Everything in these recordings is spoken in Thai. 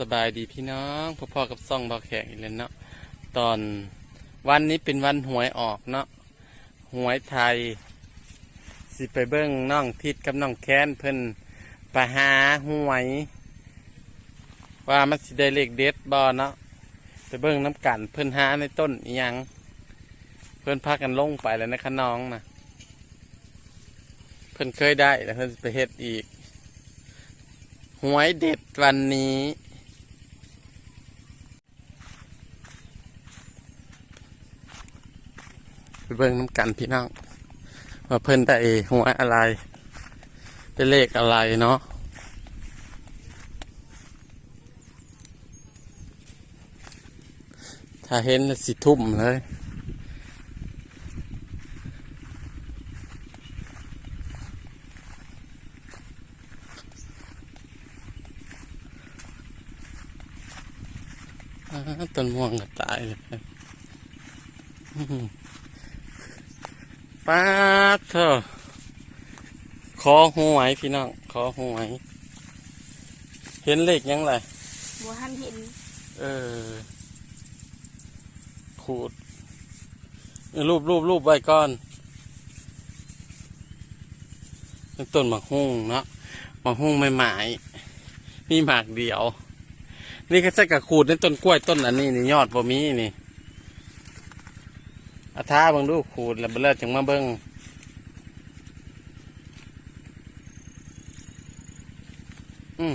สบายดีพี่น้องพ่อๆกับซ่องเบาแขกอีกแล้วเนาะตอนวันนี้เป็นวันหวยออกเนาะหวยไทย สิไปเบิ้งน้องทิดกับน้องแค้นเพิ่นไปหาหวย ว่ามันสิได้เลขเด็ดบอเนาะไปเบิ้งน้ำกันเพิ่นหาในต้นอิหยังเพิ่นพากันลงไปแล้วนะคะน้องนะเพิ่นเคยได้แล้วเพิ่นไปเฮ็ดอีกหวยเด็ดวันนี้ ไป เบิ่งน้ำกันพี่น้องว่าเพิ่นได้หัวอะไร เป็นเลขอะไรเนาะถ้าเห็นสิทุ่มเลยต้นม่วงก็ตายเลย ป้าดเถอะขอหวยพี่น้องขอหวยเห็นเลขยังไงบัวหันเห็น เออขูดเออรูปรูปรูปไว้ก่อนเป็นต้นหมากหุ่งเนาะหมากหุ่งไม่หมายๆมีหมากเดียว นี่ก็จะกระขูดในต้นกล้วยต้นอันนี้นี่ยอดบ่มีนี่ อาท้าเบิ่งดูขูดแล้วเบลอจังมาเบิ่งอืม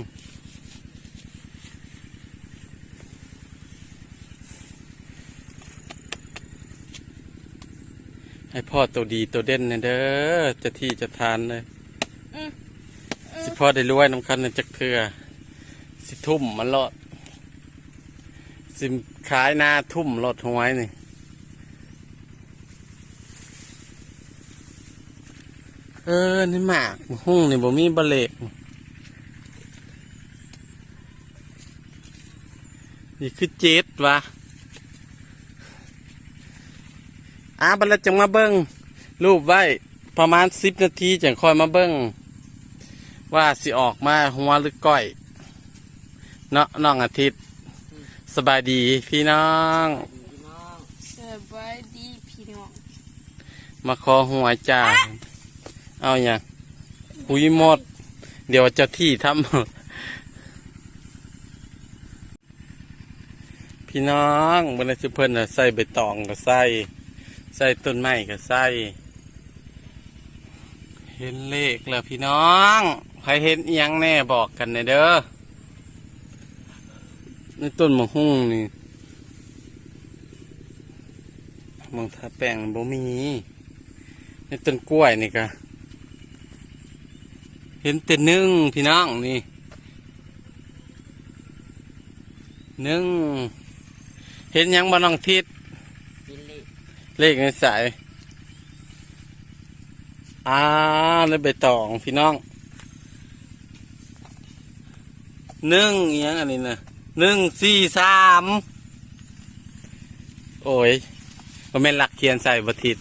ให้พ่อตัวดีตัวเด่นนะเด้อเจะที่เจะทานเลยสิพ่อได้รวยน้ำคันในจักเถื่อสิทุ่มมันรอดสิขายหน้าทุ่มรถหวยนี่ ออนี่หมากหุ่งนี่บ่มีบะเลกนี่คือเจ็ดวะอ่าบัดแล้วจังมาเบิ้งรูปไว้ประมาณสิบนาทีจังค่อยมาเบิ้งว่าสิออกมาหัวหรือก้อยเนาะน้องอาทิตย์ สบายดีพี่น้องสบายดีพี่น้อง มาขอหัวจ้า เอาอย่างหุยหมด เดี๋ยวจ้าที่ทำพี่น้องบรรจุเพิ่นน่ะใส่ใบตองก็ใส่ใส่ต้นไม้ก็ใส่เห็นเลขแล้วพี่น้องใครเห็นยังแน่บอกกันหน่อยเด้อในต้นมะฮุ่งนี่มองทาแป้งบ่มีในต้นกล้วยนี่ก็ เห็นแต่นึ่งพี่น้องนี่นึ่งเห็นหยังบ้น้องทิศเลขในสายอ่าในใบตองพี่น้องนึ่งอิหยังอันนี้นะหนึ่งสี่สามโอ้ยมันเป็นหลักเขียนใส่บัทิศ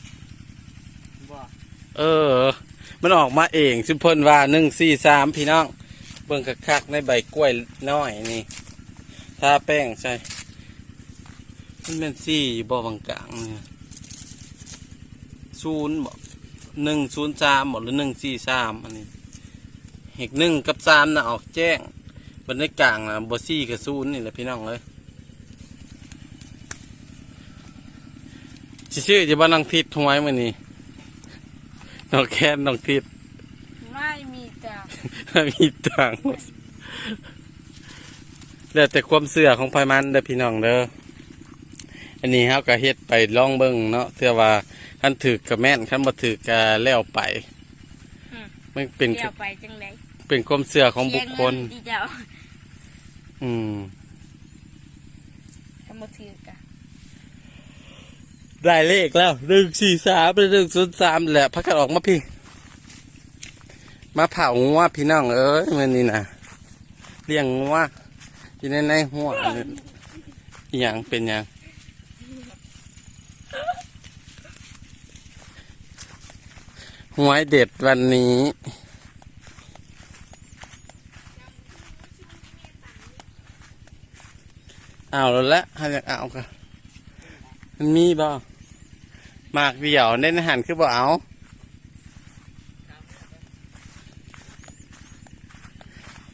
เออ มันออกมาเองชุมพลว่าหนึ่งสี่สามพี่น้อง เบิ่งคักๆในใบกล้วยน้อยนี่ทาแป้งใช่มันเป็นสี่อยู่บ่บางกลางเนี่ยศูนย์บ่หนึ่งศูนย์สามบ่หรือหนึ่งสี่สามอันนี้เหกหนึ่งกับสามน่ะออกแจ้งบนในกลางน่ะบ่สี่กับศูนย์นี่แหละพี่น้องเลยสิชื่อจะบ้านังทิศทงไว้มื่อนี้ น้องแค้นน้องทิพย์ไม่มีจ้ามีตังค์แล้วแต่ความเสื่อของไฟมันเด้อพี่น้องเด้ออันนี้เฮาก็เฮ็ดไปลองเบิ่งเนาะเพื่อว่าคันถือกับแม่นคันบ่ถือก็แล้วไปมันเป็นเดี๋ยวไปจังไดเป็นความเสื่อของบุคคล เสียเงินที่เจ้าอืม ทำมาถือกะ ได้เลขแล้วหนึ่งสี่สามหนึ่งศูนย์สามแหละพักกันออกมาพี่ มาเผางัวพี่น้องเอ้ยมันนี่นะเลี้ยงงัวอยู่ในในหัวอย่างเป็นอย่างหวยเด็ดวันนี้เอาแล้วละหันอากเอาก็มันมีบ่ มากเดี่ยวเน้นหันคือบ่เอา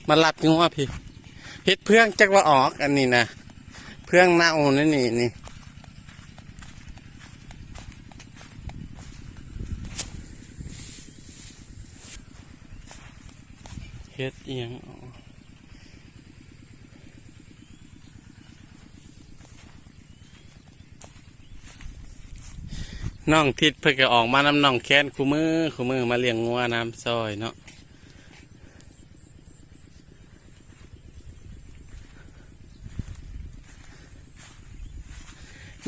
มาลัดงัวพี่เฮ็ดเพื่องจักว่าออกอันนี้นะเพื่องเน่านี่นี่นี่เฮ็ดเอียงออก น้องทิศเพิ่งก็ออกมาน้ำน้องแค้นคู่มือคู่มือมาเลี้ยงงัวน้ำซอยเนาะ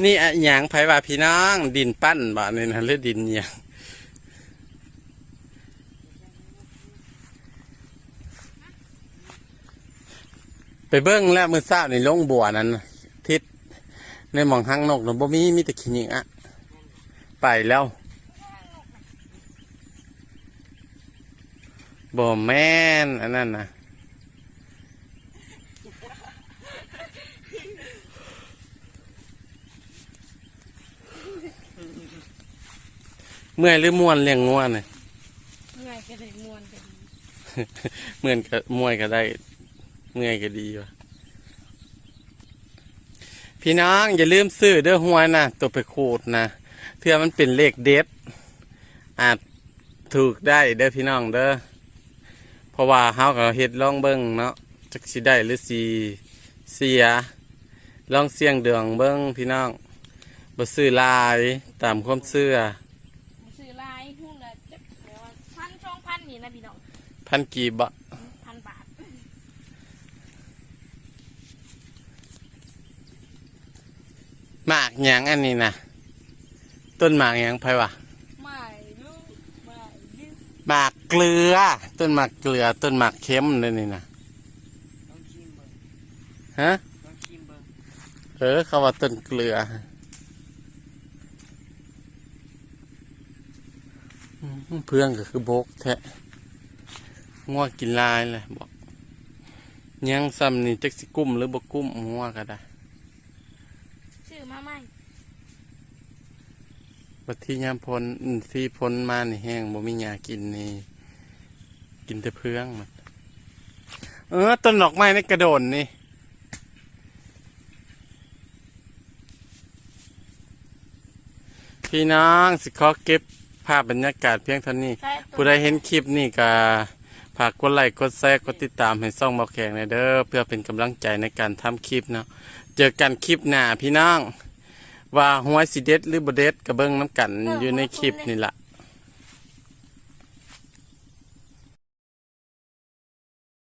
นี่อะหยังไผว่าพี่น้อง ดินปั้นบ่นี่นะหรือดินหยังไปเบิ้งแล้วมือเศร้าในลงบัวนั้น ทิศในหมองหางนกหนะบ่มีมีแต่ขี้ยิงอะ ไปแล้วบ่แม่นอันนั้นนะเมื่อยหรือม่วนเลี้ยงงัวน่ะเมื่อยก็ได้มวนกันเมื่อนก็มวยก็ได้ เมื่อยก็ดีวะพี่น้องอย่าลืมซื้อเด้อหวยนะตัวไปขูดนะ เพื่อมันเป็นเลขเด็ดอาจถูกได้เด้อพี่น้องเด้อเพราะว่าเฮาก็เฮ็ดลองเบิ่งเนาะจักสิได้หรือสิเสียลองเสี่ยงดวงเบิ่งพี่น้องบ่ซื้อหลายตามความเชื่อซื้อลายหุ้นละจักเดี๋ยวพันสองพันนี่นะพี่น้องพันกีบอะพันบาทหมากหยังอันนี้นะ ต้นหมากยังไผวะไม่รู้ไม่รู้หมากเกลือ ต้นหมากเกลือ ต้นหมากเค็มเลยนี่นะต้องชิมเบิ่งฮะต้องชิมเบิ่งเออเขาว่าต้นเกลือเพื่องก็คือบกแทะงัวกินลายเลยบอกยังซ้ำนี่จักสิกุ้มหรือบ่กุ้มงัวก็ได้ซื้อมาใหม่ บัดที่ยามพลอืมที่พ้นมานี่แห้งบ่มีหญ้ากินนี่ กินแต่เพื่องมันเออต้นดอกไม้ในกระโดนนี่พี่น้องสิขอเก็บภาพบรรยากาศเพียงเท่านี้ใช่ตัวผู้ใดเห็นคลิปนี่ก็ฝากกดไลค์กดแชร์กดติดตามให้ซ่องบอกแขกในอยเด้อเพื่อเป็นกำลังใจในการทำคลิปเนาะเจอกันคลิปหน้าพี่น้อง ว่าหัวยสิเด็ดหรือบ่เด็ดกระเบิ้งน้ำกันอยู่ในคลิปนี่ละ